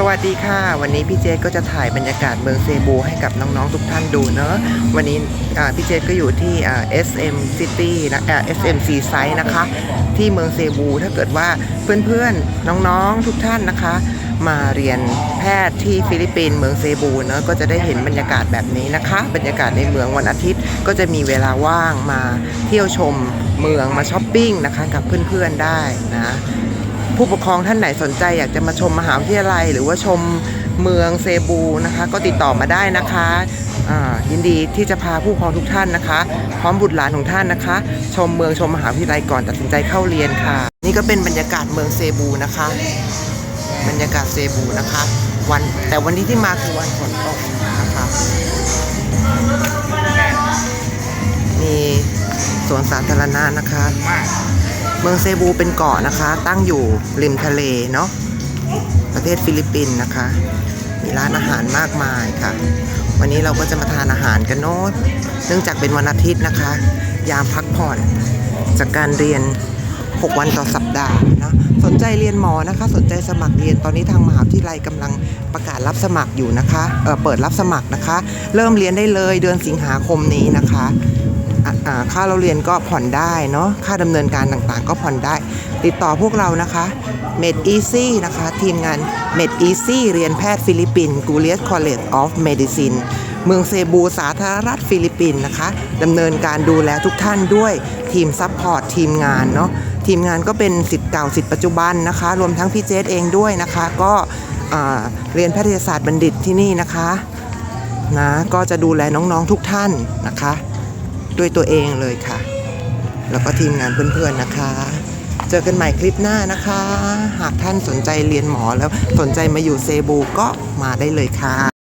สวัสดีค่ะ วันนี้พี่เจก็จะถ่ายบรรยากาศเมืองเซบูให้กับน้องๆทุกท่านดูเนอะวันนี้พี่เจก็อยู่ที่ SM City นะ SM Seaside นะคะ ที่เมืองเซบูถ้าเกิดว่าเพื่อนๆน้องๆทุกท่านนะคะ มาเรียนแพทย์ที่ฟิลิปปินส์เมืองเซบูเนอะก็จะได้เห็นบรรยากาศแบบนี้นะคะ บรรยากาศในเมืองวันอาทิตย์ก็จะมีเวลาว่างมาเที่ยวชมเมืองมาช้อปปิ้งนะคะ กับเพื่อนๆได้นะ ผู้ปกครองท่านไหนสนใจอยากจะมาชมมหาวิทยาลัย หรือว่าชมเมืองเซบูนะคะ ก็ติดต่อมาได้นะคะยินดีที่จะพาผู้ปกครองทุกท่านนะคะ พร้อมบุตรหลานของท่านนะคะ ชมเมืองชมมหาวิทยาลัยก่อนตัดสินใจเข้าเรียนค่ะ นี่ก็เป็นบรรยากาศเมืองเซบูนะคะ บรรยากาศเซบูนะคะวันแต่วันนี้ที่มาคือวันฝนตกนะคะมีสวนสาธารณะนะคะ มืองเซบูเป็นเกาะนะคะ ตั้งอยู่ริมทะเลเนาะประเทศฟิลิปปินส์นะคะ มีร้านอาหารมากมายค่ะ วันนี้เราก็จะมาทานอาหารกันเนาะเนื่องจากเป็นวันอาทิตย์นะคะ ยามพักผ่อนจากการเรียน 6 วันต่อสัปดาห์นะสนใจเรียนหมอนะคะ สนใจสมัครเรียนตอนนี้ทางมหาวิทยาลัยกำลังประกาศรับสมัครอยู่นะคะเออเปิดรับสมัครนะคะ เริ่มเรียนได้เลยเดือนสิงหาคมนี้นะคะ ค่าเราเรียนก็ผ่อนได้เนาะค่าดำเนินการต่างๆ ก็ผ่อนได้ ติดต่อพวกเรานะคะ Med Easy นะคะ ทีมงาน Med Easy เรียนแพทย์ฟิลิปปินส์ g u l i a s College of Medicine เมืองเซบูสาธารณรัฐฟิลิปปินส์นะคะดำเนินการดูแลทุกท่านด้วยทีมซัพพอร์ตทีมงานเนาะทีมงานก็เป็นสิทธิ์เก่าสิทธิ์ปัจจุบันนะคะ รวมทั้งพี่เจษเองด้วยนะคะ ก็เรียนแพทยศาสตร์บัณฑิตที่นี่นะคะนะก็จะดูแลน้องๆทุกท่านนะคะ ด้วยตัวเองเลยค่ะ แล้วก็ทีมงานเพื่อนๆนะคะ เจอกันใหม่คลิปหน้านะคะ หากท่านสนใจเรียนหมอแล้วสนใจมาอยู่เซบูก็มาได้เลยค่ะ